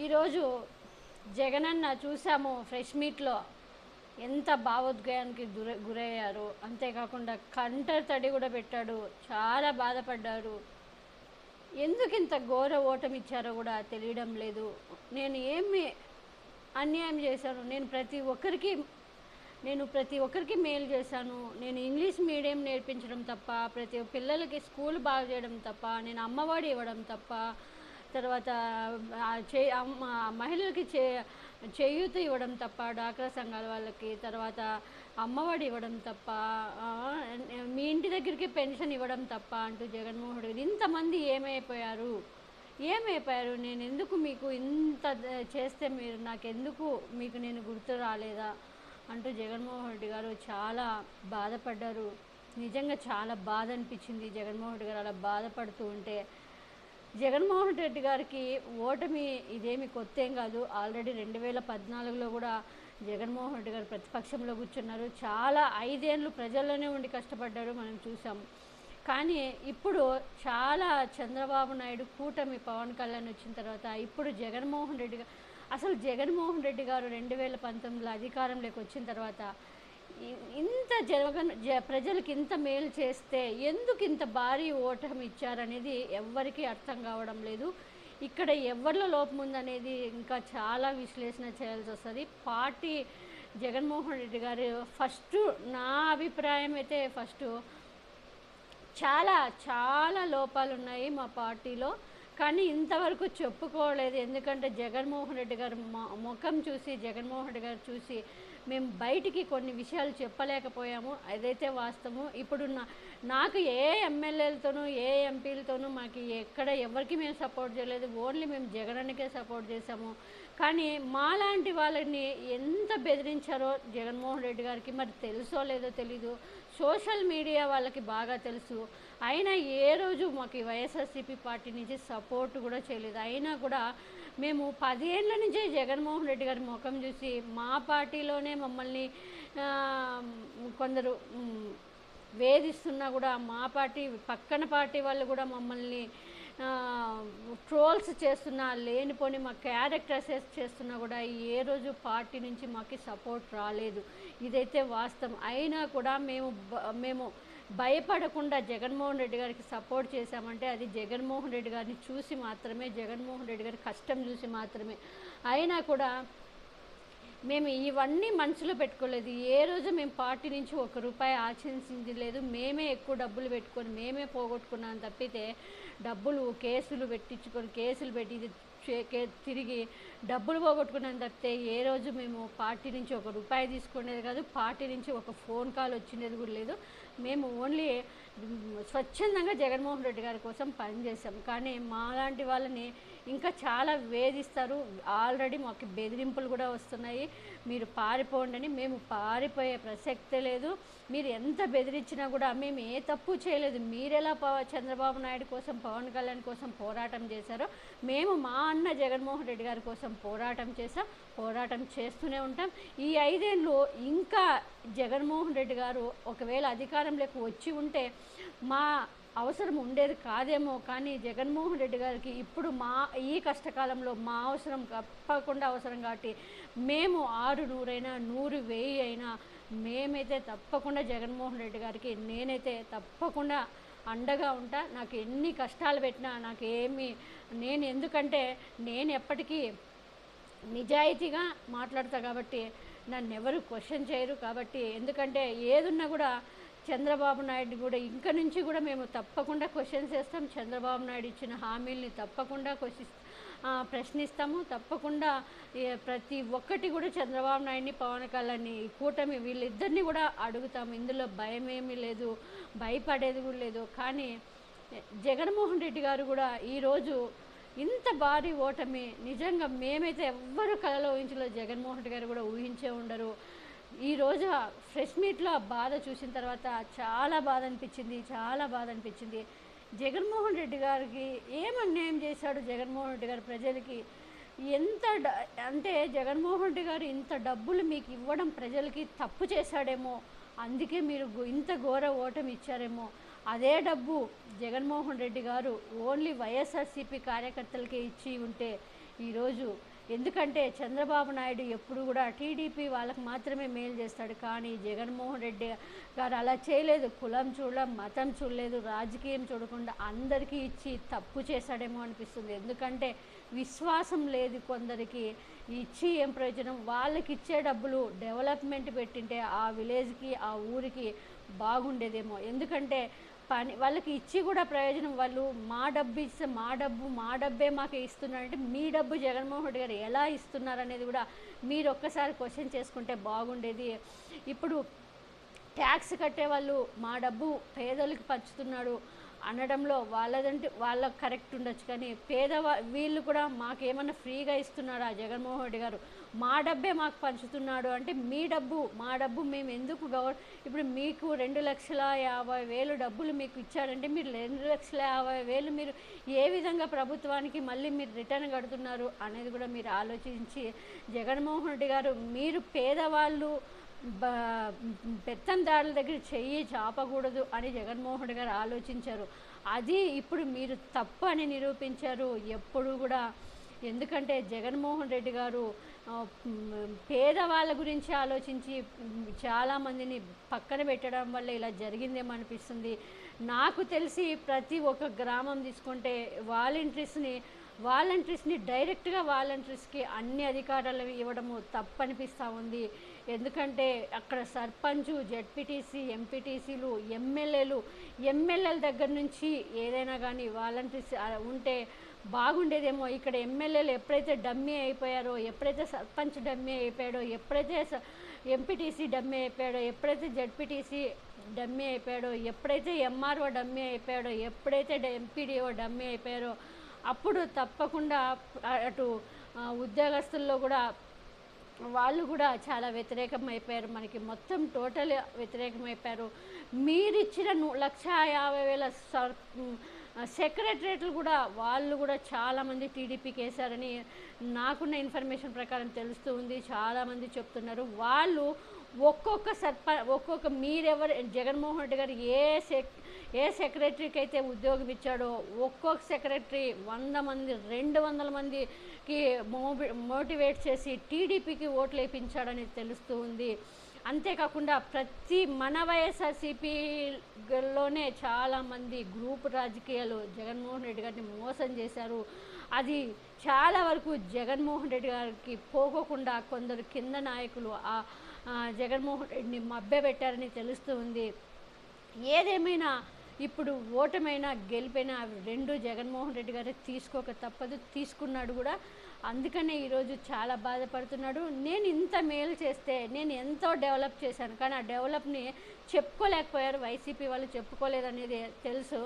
ఈరోజు జగనన్న చూసాము ఫ్రెష్ మీట్లో ఎంత భావోద్వేగానికి గుర గురయ్యారు. అంతేకాకుండా కంటర్ తడి కూడా పెట్టాడు. చాలా బాధపడ్డారు. ఎందుకు ఇంత ఘోర ఓటమి ఇచ్చారో కూడా తెలియడం లేదు. నేను ఏమి అన్యాయం చేశాను? నేను ప్రతి ఒక్కరికి నేను ప్రతి ఒక్కరికి మేలు చేశాను. నేను ఇంగ్లీష్ మీడియం నేర్పించడం తప్ప ప్రతి పిల్లలకి స్కూల్ బాగు చేయడం తప్ప నేను అమ్మఒడి ఇవ్వడం తప్ప తర్వాత చే మహిళలకి చే చేయూత ఇవ్వడం తప్ప డాక్రా సంఘాల వాళ్ళకి తర్వాత అమ్మఒడి ఇవ్వడం తప్ప మీ ఇంటి దగ్గరికి పెన్షన్ ఇవ్వడం తప్ప అంటూ జగన్మోహన్ రెడ్డి ఇంతమంది ఏమైపోయారు? ఏమైపోయారు? నేను ఎందుకు మీకు ఇంత చేస్తే మీరు నాకు ఎందుకు మీకు నేను గుర్తు రాలేదా? అంటూ జగన్మోహన్ రెడ్డి గారు చాలా బాధపడ్డారు. నిజంగా చాలా బాధ అనిపించింది. జగన్మోహన్ రెడ్డి గారు అలా బాధపడుతూ ఉంటే జగన్మోహన్ రెడ్డి గారికి ఓటమి ఇదేమి కొత్త ఏం కాదు. ఆల్రెడీ రెండు వేల పద్నాలుగులో కూడా జగన్మోహన్ రెడ్డి గారు ప్రతిపక్షంలో కూర్చున్నారు. చాలా ఐదేళ్ళు ప్రజల్లోనే ఉండి కష్టపడ్డారు మనం చూసాం. కానీ ఇప్పుడు చాలా చంద్రబాబు నాయుడు కూటమి పవన్ కళ్యాణ్ వచ్చిన తర్వాత ఇప్పుడు జగన్మోహన్ రెడ్డి గారు అసలు జగన్మోహన్ రెడ్డి గారు రెండు వేల పంతొమ్మిదిలో అధికారంలోకి వచ్చిన తర్వాత ఇంత జగన్ జ ప్రజలకు ఇంత మేలు చేస్తే ఎందుకు ఇంత భారీ ఓటమి ఇచ్చారనేది ఎవ్వరికీ అర్థం కావడం లేదు. ఇక్కడ ఎవరిలో లోపం ఉందనేది ఇంకా చాలా విశ్లేషణ చేయాల్సి వస్తుంది. పార్టీ జగన్మోహన్ రెడ్డి గారు ఫస్ట్ నా అభిప్రాయం అయితే ఫస్ట్ చాలా చాలా లోపాలు ఉన్నాయి మా పార్టీలో. కానీ ఇంతవరకు చెప్పుకోలేదు. ఎందుకంటే జగన్మోహన్ రెడ్డి గారు ముఖం చూసి జగన్మోహన్ రెడ్డి గారు చూసి మేము బయటికి కొన్ని విషయాలు చెప్పలేకపోయాము. అదైతే వాస్తవం ఇప్పుడు నాకు ఏ ఎమ్మెల్యేలతోనూ ఏ ఎంపీలతోనూ మాకు ఎక్కడ ఎవరికి మేము సపోర్ట్ చేయలేదు. ఓన్లీ మేము జగనన్నకే సపోర్ట్ చేసాము కానీ మాలాంటి వాళ్ళని ఎంత బెదిరించారో జగన్మోహన్ రెడ్డి గారికి మరి తెలుసో లేదో తెలీదు. సోషల్ మీడియా వాళ్ళకి బాగా తెలుసు. అయినా ఏ రోజు మాకు వైఎస్ఆర్సీపీ పార్టీ నుంచి సపోర్ట్ కూడా చేయలేదు. అయినా కూడా మేము పదేళ్ళ నుంచే జగన్మోహన్ రెడ్డి గారి ముఖం చూసి మా పార్టీలోనే మమ్మల్ని కొందరు వేధిస్తున్నా కూడా మా పార్టీ పక్కన పార్టీ వాళ్ళు కూడా మమ్మల్ని ట్రోల్స్ చేస్తున్నా లేనిపోని మా క్యారెక్టర్సెస్ చేస్తున్నా కూడా ఏ రోజు పార్టీ నుంచి మాకు సపోర్ట్ రాలేదు. ఇదైతే వాస్తవం. అయినా కూడా మేము మేము భయపడకుండా జగన్మోహన్ రెడ్డి గారికి సపోర్ట్ చేశామంటే అది జగన్మోహన్ రెడ్డి గారిని చూసి మాత్రమే జగన్మోహన్ రెడ్డి గారి కష్టం చూసి మాత్రమే. అయినా కూడా మేము ఇవన్నీ మనసులో పెట్టుకోలేదు. ఏ రోజు మేము పార్టీ నుంచి ఒక రూపాయి ఆశించింది లేదు. మేమే ఎక్కువ డబ్బులు పెట్టుకొని మేమే పోగొట్టుకున్నాం తప్పితే డబ్బులు కేసులు పెట్టించుకొని కేసులు పెట్టి చే- తిరిగి డబ్బులు పోగొట్టుకున్నాను తప్పితే ఏ రోజు మేము పార్టీ నుంచి ఒక రూపాయి తీసుకునేది కాదు పార్టీ నుంచి ఒక ఫోన్ కాల్ వచ్చినది కూడా లేదు. మేము ఓన్లీ స్వచ్ఛందంగా జగన్మోహన్ రెడ్డి గారి కోసం పనిచేసాం కానీ మాలాంటి వాళ్ళని ఇంకా చాలా వేధిస్తారు. ఆల్రెడీ మాకు బెదిరింపులు కూడా వస్తున్నాయి. మీరు పారిపోండి అని మేము పారిపోయే ప్రసక్తే లేదు. మీరు ఎంత బెదిరించినా కూడా మేము ఏ తప్పు చేయలేదు. మీరెలా చంద్రబాబు నాయుడు కోసం పవన్ కళ్యాణ్ కోసం పోరాటం చేశారో మేము మా అన్న జగన్మోహన్ రెడ్డి గారి కోసం పోరాటం చేసాం పోరాటం చేస్తూనే ఉంటాం. ఈ ఐదేళ్ళు ఇంకా జగన్మోహన్ రెడ్డి గారు ఒకవేళ అధికారంలోకి వచ్చి ఉంటే మా అవసరం ఉండేది కాదేమో కానీ జగన్మోహన్ రెడ్డి గారికి ఇప్పుడు మా ఈ కష్టకాలంలో మా అవసరం తప్పకుండా అవసరం కాబట్టి మేము ఆరు నూరైనా నూరు వెయ్యి అయినా మేమైతే తప్పకుండా జగన్మోహన్ రెడ్డి గారికి నేనైతే తప్పకుండా అండగా ఉంటా. నాకు ఎన్ని కష్టాలు పెట్టినా నాకు ఏమి నేను ఎందుకంటే నేను ఎప్పటికీ నిజాయితీగా మాట్లాడతా కాబట్టి నన్ను ఎవరు క్వశ్చన్ చేయరు కాబట్టి ఎందుకంటే ఏదున్నా కూడా చంద్రబాబు నాయుడు కూడా ఇంక నుంచి కూడా మేము తప్పకుండా క్వశ్చన్స్ చేస్తాం చంద్రబాబు నాయుడు ఇచ్చిన హామీల్ని తప్పకుండా క్వశ్చన్ ప్రశ్నిస్తాము. తప్పకుండా ప్రతి ఒక్కటి కూడా చంద్రబాబు నాయుడిని పవన్ కళ్యాణ్ని ఈ కూటమి వీళ్ళిద్దరిని కూడా అడుగుతాము ఇందులో భయం ఏమీ లేదు భయపడేది కూడా లేదు. కానీ జగన్మోహన్ రెడ్డి గారు కూడా ఈరోజు ఇంత భారీ ఓటమి నిజంగా మేమైతే ఎవ్వరూ కలలో ఊహించలేదు. జగన్మోహన్ రెడ్డి గారు కూడా ఊహించే ఉండరు. ఈరోజు ఫ్రెష్ మీట్లో ఆ బాధ చూసిన తర్వాత చాలా బాధ అనిపించింది చాలా బాధ అనిపించింది. జగన్మోహన్ రెడ్డి గారికి ఏం అన్యాయం చేశాడు జగన్మోహన్ రెడ్డి గారు ప్రజలకి? ఎంత డ- అంటే జగన్మోహన్ రెడ్డి గారు ఇంత డబ్బులు మీకు ఇవ్వడం ప్రజలకి తప్పు చేశాడేమో అందుకే మీరు ఇంత ఘోర ఓటమి ఇచ్చారేమో. అదే డబ్బు జగన్మోహన్ రెడ్డి గారు ఓన్లీ వైఎస్ఆర్సీపీ కార్యకర్తలకే ఇచ్చి ఉంటే ఈరోజు ఎందుకంటే చంద్రబాబు నాయుడు ఎప్పుడు కూడా టీడీపీ వాళ్ళకు మాత్రమే మేలు చేస్తాడు. కానీ జగన్మోహన్ రెడ్డి గారు అలా చేయలేదు. కులం చూడడం మతం చూడలేదు రాజకీయం చూడకుండా అందరికీ ఇచ్చి తప్పు చేశాడేమో అనిపిస్తుంది. ఎందుకంటే విశ్వాసం లేదు కొందరికి. ఇచ్చి ఏం ప్రయోజనం? వాళ్ళకి ఇచ్చే డబ్బులు డెవలప్మెంట్ పెట్టింటే ఆ విలేజ్కి ఆ ఊరికి బాగుండేదేమో. ఎందుకంటే పని వాళ్ళకి ఇచ్చి కూడా ప్రయోజనం వాళ్ళు మా డబ్బు ఇస్తే మా డబ్బు మా డబ్బే మాకు ఇస్తున్నారంటే మీ డబ్బు జగన్మోహన్ రెడ్డి గారు ఎలా ఇస్తున్నారు అనేది కూడా మీరు ఒక్కసారి క్వశ్చన్ చేసుకుంటే బాగుండేది. ఇప్పుడు ట్యాక్స్ కట్టేవాళ్ళు మా డబ్బు పేదలకు పంచుతున్నాడు అనడంలో వాళ్ళదంటే వాళ్ళకి కరెక్ట్ ఉండొచ్చు కానీ పేదవా వీళ్ళు కూడా మాకేమన్నా ఫ్రీగా ఇస్తున్నాడా జగన్మోహన్ రెడ్డి గారు? మా డబ్బే మాకు పంచుతున్నాడు అంటే మీ డబ్బు మా డబ్బు మేము ఎందుకు గౌరవం ఇప్పుడు మీకు రెండు లక్షల యాభై వేలు డబ్బులు మీకు ఇచ్చాడంటే మీరు రెండు లక్షల యాభై వేలు మీరు ఏ విధంగా ప్రభుత్వానికి మళ్ళీ మీరు రిటర్న్ కడుతున్నారు అనేది కూడా మీరు ఆలోచించి జగన్మోహన్ రెడ్డి గారు మీరు పేదవాళ్ళు పెత్తందారుల దగ్గర చెయ్యి చాపకూడదు అని జగన్మోహన్ రెడ్డి గారు ఆలోచించారు. అది ఇప్పుడు మీరు తప్పు అని నిరూపించారు. ఎప్పుడు కూడా ఎందుకంటే జగన్మోహన్ రెడ్డి గారు పేదవాళ్ళ గురించి ఆలోచించి చాలామందిని పక్కన పెట్టడం వల్ల ఇలా జరిగిందేమో అనిపిస్తుంది నాకు తెలిసి ప్రతి ఒక్క గ్రామం తీసుకుంటే వాలంటీర్స్ని వాలంటీర్స్ని డైరెక్ట్గా వాలంటీర్స్కి అన్ని అధికారాలు ఇవ్వడము తప్పనిపిస్తూ ఉంది. ఎందుకంటే అక్కడ సర్పంచ్ జెడ్పీటీసీ ఎంపీటీసీలు ఎమ్మెల్యేలు ఎమ్మెల్యేల దగ్గర నుంచి ఏదైనా కానీ వాలంటీర్స్ ఉంటే బాగుండేదేమో. ఇక్కడ ఎమ్మెల్యేలు ఎప్పుడైతే డమ్మీ అయిపోయారో ఎప్పుడైతే సర్పంచ్ డమ్మీ అయిపోయాడో ఎప్పుడైతే ఎంపీటీసీ డమ్మీ అయిపోయాడో ఎప్పుడైతే జెడ్పీటీసీ డమ్మీ అయిపోయాడో ఎప్పుడైతే ఎంఆర్ఓ డమ్మీ అయిపోయాడో ఎప్పుడైతే ఎంపీడీఓ డమ్మీ అయిపోయారో అప్పుడు తప్పకుండా అటు ఉద్యోగస్తుల్లో కూడా వాళ్ళు కూడా చాలా వ్యతిరేకం అయిపోయారు మనకి మొత్తం టోటల్ వ్యతిరేకం అయిపోయారు మీరిచ్చిన లక్ష యాభై వేల సర్ సెక్రటరేట్లు కూడా వాళ్ళు కూడా చాలామంది టీడీపీకి వేశారని నాకున్న ఇన్ఫర్మేషన్ ప్రకారం తెలుస్తూ ఉంది. చాలామంది చెప్తున్నారు. వాళ్ళు ఒక్కొక్క సర్ప ఒక్కొక్క మీరెవరు జగన్మోహన్ రెడ్డి గారు ఏ సెక్ ఏ సెక్రటరీకి అయితే ఉద్యోగం ఇచ్చాడో ఒక్కొక్క సెక్రటరీ వంద మంది రెండు వందల మందికి మోబి మోటివేట్ చేసి టీడీపీకి ఓట్లు వేయించాడని తెలుస్తూ ఉంది. అంతేకాకుండా ప్రతి మన వైఎస్ఆర్సీపీలోనే చాలామంది గ్రూప్ రాజకీయాలు జగన్మోహన్ రెడ్డి గారిని మోసం చేశారు. అది చాలా వరకు జగన్మోహన్ రెడ్డి గారికి పోగకుండా కొందరు కింద నాయకులు ఆ జగన్మోహన్ రెడ్డిని మభ్యపెట్టారని తెలుస్తూ ఉంది. ఏదేమైనా ఇప్పుడు ఓటమైనా గెలిపైనా అవి రెండు జగన్మోహన్ రెడ్డి గారు తీసుకోక తప్పదు. తీసుకున్నాడు కూడా అందుకనే ఈరోజు చాలా బాధపడుతున్నాడు. నేను ఇంత మేలు చేస్తే నేను ఎంతో డెవలప్ చేశాను. కానీ ఆ డెవలప్ని చెప్పుకోలేకపోయారు. వైసీపీ వాళ్ళు చెప్పుకోలేదనేది తెలుసు.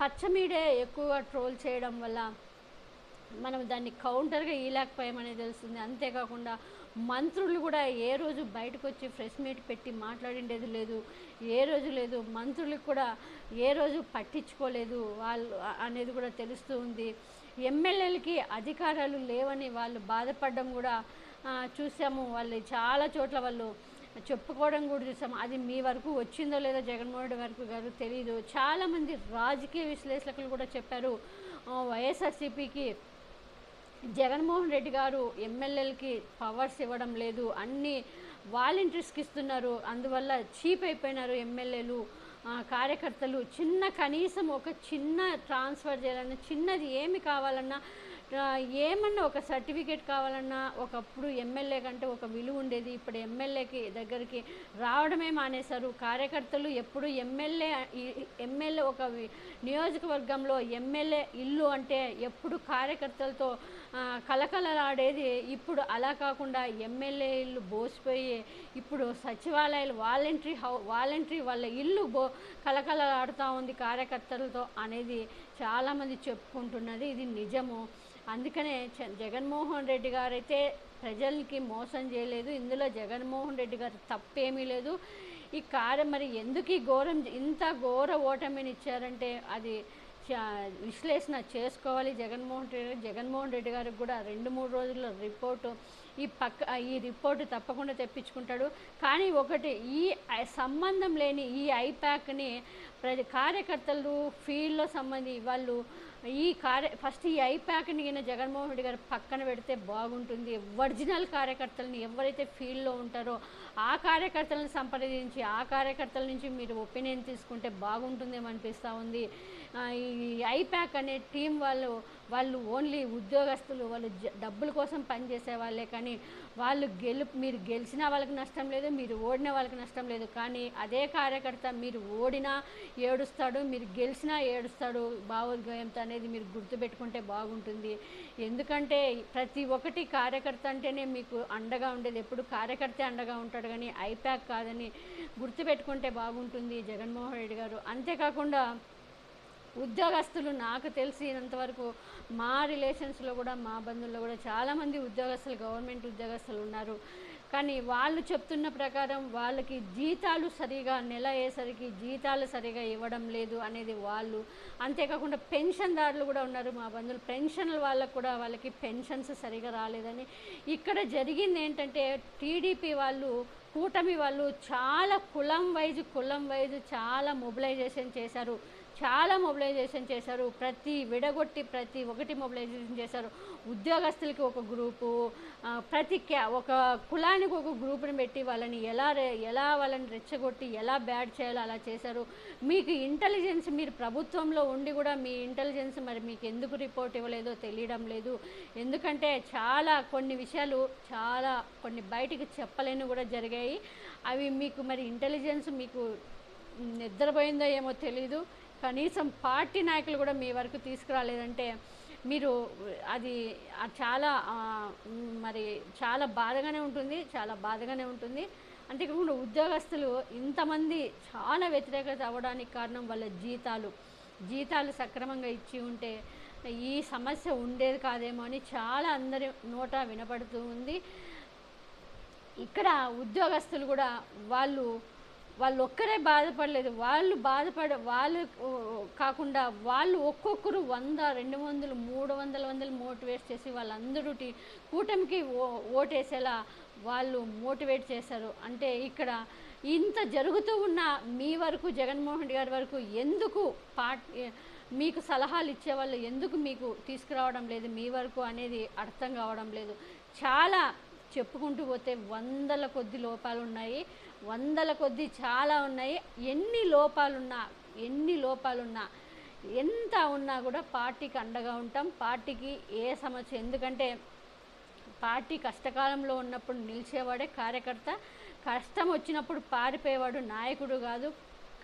పచ్చ మీడియా ఎక్కువగా ట్రోల్ చేయడం వల్ల మనం దాన్ని కౌంటర్గా ఇయలేకపోయామని తెలుస్తుంది. అంతేకాకుండా మంత్రులు కూడా ఏ రోజు బయటకు వచ్చి ప్రెస్ మీట్ పెట్టి మాట్లాడిండేది లేదు. ఏ రోజు లేదు. మంత్రులకు కూడా ఏ రోజు పట్టించుకోలేదు. వాళ్ళు అనేది కూడా తెలుస్తూ ఉంది. ఎమ్మెల్యేలకి అధికారాలు లేవని వాళ్ళు బాధపడడం కూడా చూసాము. వాళ్ళు చాలా చోట్ల వాళ్ళు చెప్పుకోవడం కూడా చూసాము. అది మీ వరకు వచ్చిందో లేదో జగన్మోహన్ రెడ్డి వరకు గారు తెలియదు చాలామంది రాజకీయ విశ్లేషకులు కూడా చెప్పారు వైఎస్ఆర్సీపీకి జగన్మోహన్ రెడ్డి గారు ఎమ్మెల్యేలకి పవర్స్ ఇవ్వడం లేదు. అన్ని వాలంటీర్స్కి ఇస్తున్నారు. అందువల్ల చీప్ అయిపోయినారు ఎమ్మెల్యేలు. కార్యకర్తలు చిన్న కనీసం ఒక చిన్న ట్రాన్స్ఫర్ చేయాలన్నా చిన్నది ఏమి కావాలన్నా ఏమన్నా ఒక సర్టిఫికేట్ కావాలన్నా ఒకప్పుడు ఎమ్మెల్యే కంటే ఒక విలువ ఉండేది ఇప్పుడు ఎమ్మెల్యేకి దగ్గరికి రావడమే మానేశారు. కార్యకర్తలు ఎప్పుడు ఎమ్మెల్యే ఎమ్మెల్యే ఒక నియోజకవర్గంలో ఎమ్మెల్యే ఇల్లు అంటే ఎప్పుడు కార్యకర్తలతో కలకలలాడేది ఇప్పుడు అలా కాకుండా ఎమ్మెల్యే ఇల్లు బోసిపోయి ఇప్పుడు సచివాలయాలు వాలంటరీ హౌ వాలంటరీ వాళ్ళ ఇల్లు బో కలకలలాడుతూ ఉంది కార్యకర్తలతో అనేది చాలామంది చెప్పుకుంటున్నది ఇది నిజము. అందుకనే చ- జగన్మోహన్ రెడ్డి గారైతే ప్రజలకి మోసం చేయలేదు ఇందులో జగన్మోహన్ రెడ్డి గారు తప్పేమీ లేదు. ఈ కార్యం మరి ఎందుకు ఈ ఘోరం ఇంత ఘోర ఓటమిని ఇచ్చారంటే అది విశ్లేషణ చేసుకోవాలి. జగన్మోహన్ రెడ్డి జగన్మోహన్ రెడ్డి గారికి కూడా రెండు మూడు రోజుల్లో రిపోర్టు ఈ పక్క ఈ రిపోర్టు తప్పకుండా తెప్పించుకుంటాడు. కానీ ఒకటి ఈ సంబంధం లేని ఈ ఐప్యాక్ని ప్రతి కార్యకర్తలు ఫీల్డ్లో సంబంధి వాళ్ళు ఈ కార్య ఫస్ట్ ఈ ఐపాక్ని ఈయన జగన్మోహన్ రెడ్డి గారు పక్కన పెడితే బాగుంటుంది. ఒరిజినల్ కార్యకర్తలని ఎవరైతే ఫీల్డ్లో ఉంటారో ఆ కార్యకర్తలను సంప్రదించి ఆ కార్యకర్తల నుంచి మీరు ఒపీనియన్ తీసుకుంటే బాగుంటుందేమో అనిపిస్తూ ఉంది. ఈ ఐప్యాక్ అనే టీం వాళ్ళు వాళ్ళు ఓన్లీ ఉద్యోగస్తులు వాళ్ళు డబ్బుల కోసం పనిచేసే వాళ్ళే కానీ వాళ్ళు గెలు మీరు గెలిచిన వాళ్ళకి నష్టం లేదు మీరు ఓడిన వాళ్ళకి నష్టం లేదు కానీ అదే కార్యకర్త మీరు ఓడినా ఏడుస్తాడు మీరు గెలిచినా ఏడుస్తాడు భావోద్వేగంతో అనేది మీరు గుర్తుపెట్టుకుంటే బాగుంటుంది. ఎందుకంటే ప్రతి ఒక్కటి కార్యకర్త అంటేనే మీకు అండగా ఉండేది. ఎప్పుడు కార్యకర్తే అండగా ఉంటాడు కానీ ఐప్యాక్ కాదని గుర్తుపెట్టుకుంటే బాగుంటుంది జగన్మోహన్ రెడ్డి గారు. అంతేకాకుండా ఉద్యోగస్తులు నాకు తెలిసినంతవరకు మా రిలేషన్స్లో కూడా మా బంధువుల్లో కూడా చాలామంది ఉద్యోగస్తులు గవర్నమెంట్ ఉద్యోగస్తులు ఉన్నారు. కానీ వాళ్ళు చెప్తున్న ప్రకారం వాళ్ళకి జీతాలు సరిగా నెల అయ్యేసరికి జీతాలు సరిగా ఇవ్వడం లేదు అనేది వాళ్ళు. అంతేకాకుండా పెన్షన్దారులు కూడా ఉన్నారు మా బంధువులు. పెన్షన్ల వాళ్ళకు కూడా వాళ్ళకి పెన్షన్స్ సరిగా రాలేదని. ఇక్కడ జరిగింది ఏంటంటే టీడీపీ వాళ్ళు కూటమి వాళ్ళు చాలా కులం వైజ్ కులం వైజ్ చాలా మొబిలైజేషన్ చేశారు. చాలా మొబిలైజేషన్ చేశారు. ప్రతి విడగొట్టి ప్రతి ఒకటి మొబిలైజేషన్ చేశారు. ఉద్యోగస్తులకి ఒక గ్రూపు ప్రతి క్యా ఒక కులానికి ఒక గ్రూపుని పెట్టి వాళ్ళని ఎలా ఎలా వాళ్ళని రెచ్చగొట్టి ఎలా బ్యాడ్ చేయాలో అలా చేశారు. మీకు ఇంటెలిజెన్స్ మీరు ప్రభుత్వంలో ఉండి కూడా మీ ఇంటెలిజెన్స్ మరి మీకు ఎందుకు రిపోర్ట్ ఇవ్వలేదో తెలియడం లేదు. ఎందుకంటే చాలా కొన్ని విషయాలు చాలా కొన్ని బయటికి చెప్పలేని కూడా జరిగాయి. అవి మీకు మరి ఇంటెలిజెన్స్ మీకు నిద్రపోయిందో ఏమో తెలీదు. కనీసం పార్టీ నాయకులు కూడా మీ వరకు తీసుకురాలేదంటే మీరు అది చాలా మరి చాలా బాధగానే ఉంటుంది చాలా బాధగానే ఉంటుంది. అంతేకాకుండా ఉద్యోగస్తులు ఇంతమంది చాలా వ్యతిరేకత అవ్వడానికి కారణం వాళ్ళ జీతాలు. జీతాలు సక్రమంగా ఇచ్చి ఉంటే ఈ సమస్య ఉండేది కాదేమో అని చాలా అందరి నోట వినపడుతూ ఉంది. ఇక్కడ ఉద్యోగస్తులు కూడా వాళ్ళు వాళ్ళు ఒక్కరే బాధపడలేదు. వాళ్ళు బాధపడ వాళ్ళు కాకుండా వాళ్ళు ఒక్కొక్కరు వంద రెండు వందలు మూడు వందల వందలు మోటివేట్ చేసి వాళ్ళందరూ టీ- కూటమికి ఓ ఓటేసేలా వాళ్ళు మోటివేట్ చేశారు. అంటే ఇక్కడ ఇంత జరుగుతూ ఉన్న మీ వరకు జగన్మోహన్ రెడ్డి గారి వరకు ఎందుకు పార్టీ మీకు సలహాలు ఇచ్చేవాళ్ళు ఎందుకు మీకు తీసుకురావడం లేదు? మీ వరకు అనేది అర్థం కావడం లేదు. చాలా చెప్పుకుంటూ పోతే వందల కొద్ది లోపాలు ఉన్నాయి వందల కొద్ది చాలా ఉన్నాయి. ఎన్ని లోపాలున్నా ఎన్ని లోపాలున్నా ఎంత ఉన్నా కూడా పార్టీకి అండగా ఉంటాం. పార్టీకి ఏ సమస్య ఎందుకంటే పార్టీ కష్టకాలంలో ఉన్నప్పుడు నిలిచేవాడే కార్యకర్త. కష్టం వచ్చినప్పుడు పారిపోయేవాడు నాయకుడు కాదు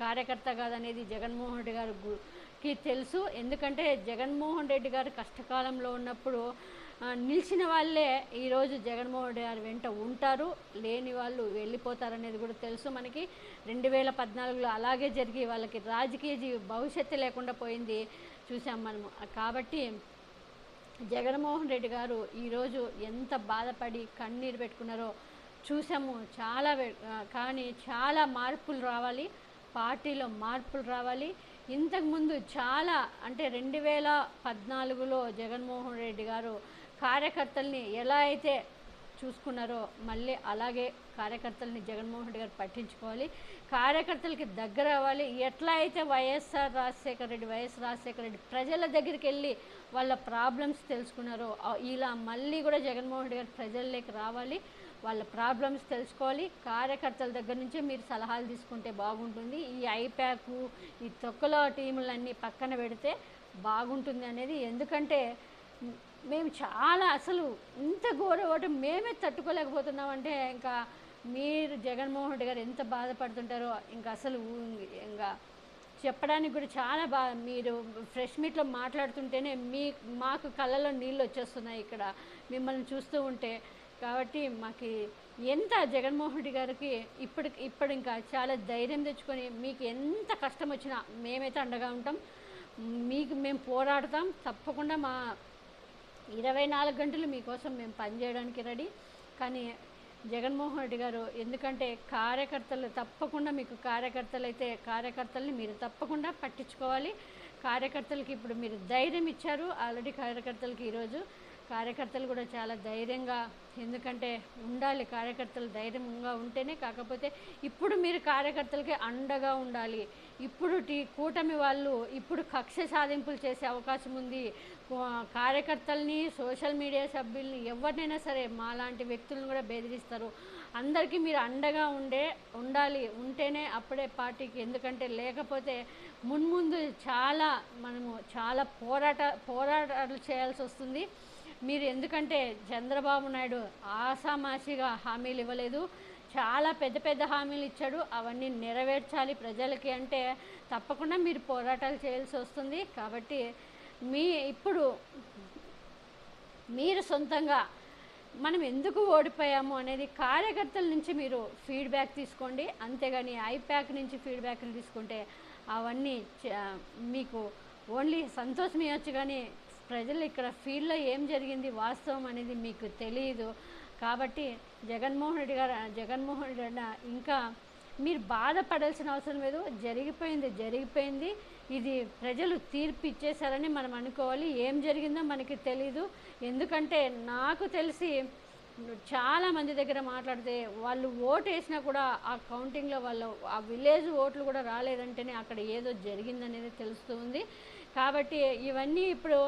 కార్యకర్త కాదనేది జగన్మోహన్ రెడ్డి గారికి గు- తెలుసు. ఎందుకంటే జగన్మోహన్ రెడ్డి గారు కష్టకాలంలో ఉన్నప్పుడు నిలిచిన వాళ్ళే ఈరోజు జగన్మోహన్ రెడ్డి గారు వెంట ఉంటారు. లేని వాళ్ళు వెళ్ళిపోతారనేది కూడా తెలుసు మనకి. రెండు వేల పద్నాలుగులో అలాగే జరిగి వాళ్ళకి రాజకీయ భవిష్యత్తు లేకుండా పోయింది చూసాం మనము. కాబట్టి జగన్మోహన్ రెడ్డి గారు ఈరోజు ఎంత బాధపడి కన్నీరు పెట్టుకున్నారో చూసాము. చాలా కానీ చాలా మార్పులు రావాలి. పార్టీలో మార్పులు రావాలి. ఇంతకుముందు చాలా అంటే రెండు వేల పద్నాలుగులో జగన్మోహన్ రెడ్డి గారు కార్యకర్తల్ని ఎలా అయితే చూసుకున్నారో మళ్ళీ అలాగే కార్యకర్తల్ని జగన్మోహన్ రెడ్డి గారు పట్టించుకోవాలి. కార్యకర్తలకి దగ్గర అవ్వాలి. ఎట్లా అయితే వైఎస్ఆర్ రాజశేఖర రెడ్డి వైఎస్ రాజశేఖర రెడ్డి ప్రజల దగ్గరికి వెళ్ళి వాళ్ళ ప్రాబ్లమ్స్ తెలుసుకున్నారో ఇలా మళ్ళీ కూడా జగన్మోహన్ రెడ్డి గారు ప్రజల్లోకి రావాలి. వాళ్ళ ప్రాబ్లమ్స్ తెలుసుకోవాలి. కార్యకర్తల దగ్గర నుంచే మీరు సలహాలు తీసుకుంటే బాగుంటుంది. ఈ ఐప్యాక్ ఈ తొక్కలో టీములన్నీ పక్కన పెడితే బాగుంటుంది అనేది. ఎందుకంటే మేము చాలా అసలు ఇంత ఘోర మేమే తట్టుకోలేకపోతున్నాం అంటే ఇంకా మీరు జగన్మోహన్ రెడ్డి గారు ఎంత బాధపడుతుంటారో ఇంకా అసలు ఇంకా చెప్పడానికి కూడా చాలా బాగా మీరు ఫ్రెష్ మీట్లో మాట్లాడుతుంటేనే మీ మాకు కళ్ళలో నీళ్ళు వచ్చేస్తున్నాయి ఇక్కడ. మిమ్మల్ని చూస్తూ ఉంటే. కాబట్టి మాకు ఎంత జగన్మోహన్ రెడ్డి గారికి ఇప్పుడు ఇప్పుడు ఇంకా చాలా ధైర్యం తెచ్చుకొని మీకు ఎంత కష్టం వచ్చినా మేమైతే అండగా ఉంటాం. మీకు మేము పోరాడతాం. తప్పకుండా మా ఇరవై నాలుగు గంటలు మీకోసం మేము పనిచేయడానికి రెడీ. కానీ జగన్మోహన్ రెడ్డి గారు ఎందుకంటే కార్యకర్తలు తప్పకుండా మీకు కార్యకర్తలు అయితే కార్యకర్తల్ని మీరు తప్పకుండా పట్టించుకోవాలి. కార్యకర్తలకి ఇప్పుడు మీరు ధైర్యం ఇచ్చారు. ఆల్రెడీ కార్యకర్తలకి ఈరోజు కార్యకర్తలు కూడా చాలా ధైర్యంగా ఎందుకంటే ఉండాలి కార్యకర్తలు ధైర్యంగా ఉంటేనే కాకపోతే ఇప్పుడు మీరు కార్యకర్తలకి అండగా ఉండాలి. ఇప్పుడు టీ కూటమి వాళ్ళు ఇప్పుడు కక్ష సాధింపులు చేసే అవకాశం ఉంది. కార్యకర్తల్ని సోషల్ మీడియా సభ్యుల్ని ఎవరినైనా సరే మాలాంటి వ్యక్తులను కూడా బెదిరిస్తారు. అందరికీ మీరు అండగా ఉండే ఉండాలి ఉంటేనే అప్పుడే పార్టీకి ఎందుకంటే లేకపోతే మున్ముందు చాలా మనము చాలా పోరాట పోరాటాలు చేయాల్సి వస్తుంది. మీరు ఎందుకంటే చంద్రబాబు నాయుడు ఆసామాసిగా హామీలు ఇవ్వలేదు చాలా పెద్ద పెద్ద హామీలు ఇచ్చాడు అవన్నీ నెరవేర్చాలి ప్రజలకి అంటే తప్పకుండా మీరు పోరాటాలు చేయాల్సి వస్తుంది. కాబట్టి మీ ఇప్పుడు మీరు సొంతంగా మనం ఎందుకు ఓడిపోయాము అనేది కార్యకర్తల నుంచి మీరు ఫీడ్బ్యాక్ తీసుకోండి. అంతేగాని ఐప్యాక్ నుంచి ఫీడ్బ్యాక్లు తీసుకుంటే అవన్నీ మీకు ఓన్లీ సంతోషం ఇవ్వచ్చు కానీ ప్రజలు ఇక్కడ ఫీల్డ్లో ఏం జరిగింది వాస్తవం అనేది మీకు తెలియదు కాబట్టి జగన్మోహన్ రెడ్డి గారు జగన్మోహన్ రెడ్డి అన్న ఇంకా మీరు బాధపడాల్సిన అవసరం లేదు. జరిగిపోయింది జరిగిపోయింది. ఇది ప్రజలు తీర్పు ఇచ్చేశారని మనం అనుకోవాలి. ఏం జరిగిందో మనకి తెలీదు. ఎందుకంటే నాకు తెలిసి చాలా మంది దగ్గర మాట్లాడితే వాళ్ళు ఓటు వేసినా కూడా ఆ కౌంటింగ్లో వాళ్ళు ఆ విలేజ్ ఓట్లు కూడా రాలేదంటేనే అక్కడ ఏదో జరిగిందనేది తెలుస్తుంది కాబట్టి ఇవన్నీ ఇప్పుడు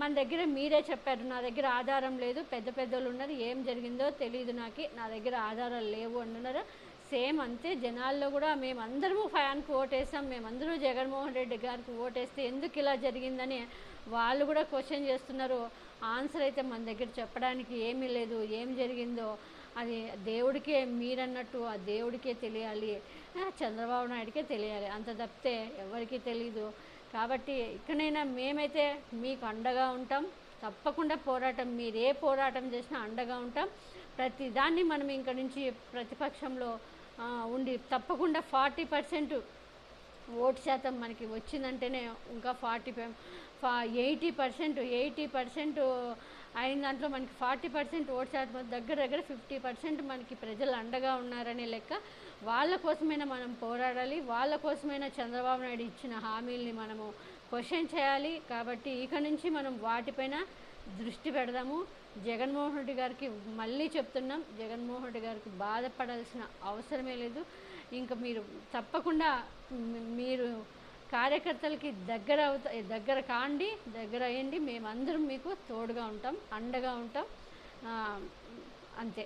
మన దగ్గర మీరే చెప్పారు నా దగ్గర ఆధారం లేదు పెద్ద పెద్దలు ఉన్నారు ఏం జరిగిందో తెలియదు నాకు నా దగ్గర ఆధారాలు లేవు అంటున్నారు. సేమ్ అంతే జనాల్లో కూడా మేమందరము ఫ్యాన్కి ఓటేసాం మేమందరూ జగన్మోహన్ రెడ్డి గారికి ఓటేస్తే ఎందుకు ఇలా జరిగిందని వాళ్ళు కూడా క్వశ్చన్ చేస్తున్నారు. ఆన్సర్ అయితే మన దగ్గర చెప్పడానికి ఏమీ లేదు ఏం జరిగిందో అది దేవుడికే మీరన్నట్టు ఆ దేవుడికే తెలియాలి చంద్రబాబు నాయుడికే తెలియాలి అంత తప్పితే ఎవరికీ తెలీదు. కాబట్టి ఇక్కడైనా మేమైతే మీకు అండగా ఉంటాం. తప్పకుండా పోరాటం మీరు ఏ పోరాటం చేసినా అండగా ఉంటాం. ప్రతిదాన్ని మనం ఇంక నుంచి ప్రతిపక్షంలో ఉండి తప్పకుండా ఫార్టీ పర్సెంట్ ఓటు శాతం మనకి వచ్చిందంటేనే ఇంకా ఫార్టీ ఫా ఎయిటీ పర్సెంట్ ఎయిటీ పర్సెంట్ అయిన దాంట్లో మనకి ఫార్టీ పర్సెంట్ ఓటు శాతం దగ్గర దగ్గర ఫిఫ్టీ పర్సెంట్ మనకి ప్రజలు అండగా ఉన్నారనే లెక్క వాళ్ళ కోసమైనా మనం పోరాడాలి వాళ్ళ కోసమైనా చంద్రబాబు నాయుడు ఇచ్చిన హామీల్ని మనము క్వశ్చన్ చేయాలి. కాబట్టి ఇక నుంచి మనం వాటిపైన దృష్టి పెడదాము. జగన్మోహన్ రెడ్డి గారికి మళ్ళీ చెప్తున్నాం జగన్మోహన్ రెడ్డి గారికి బాధపడాల్సిన అవసరమే లేదు. ఇంకా మీరు తప్పకుండా మీరు కార్యకర్తలకి దగ్గర అవుతా దగ్గర కాండి దగ్గర అయ్యండి. మేమందరం మీకు తోడుగా ఉంటాం అండగా ఉంటాం. అంతే.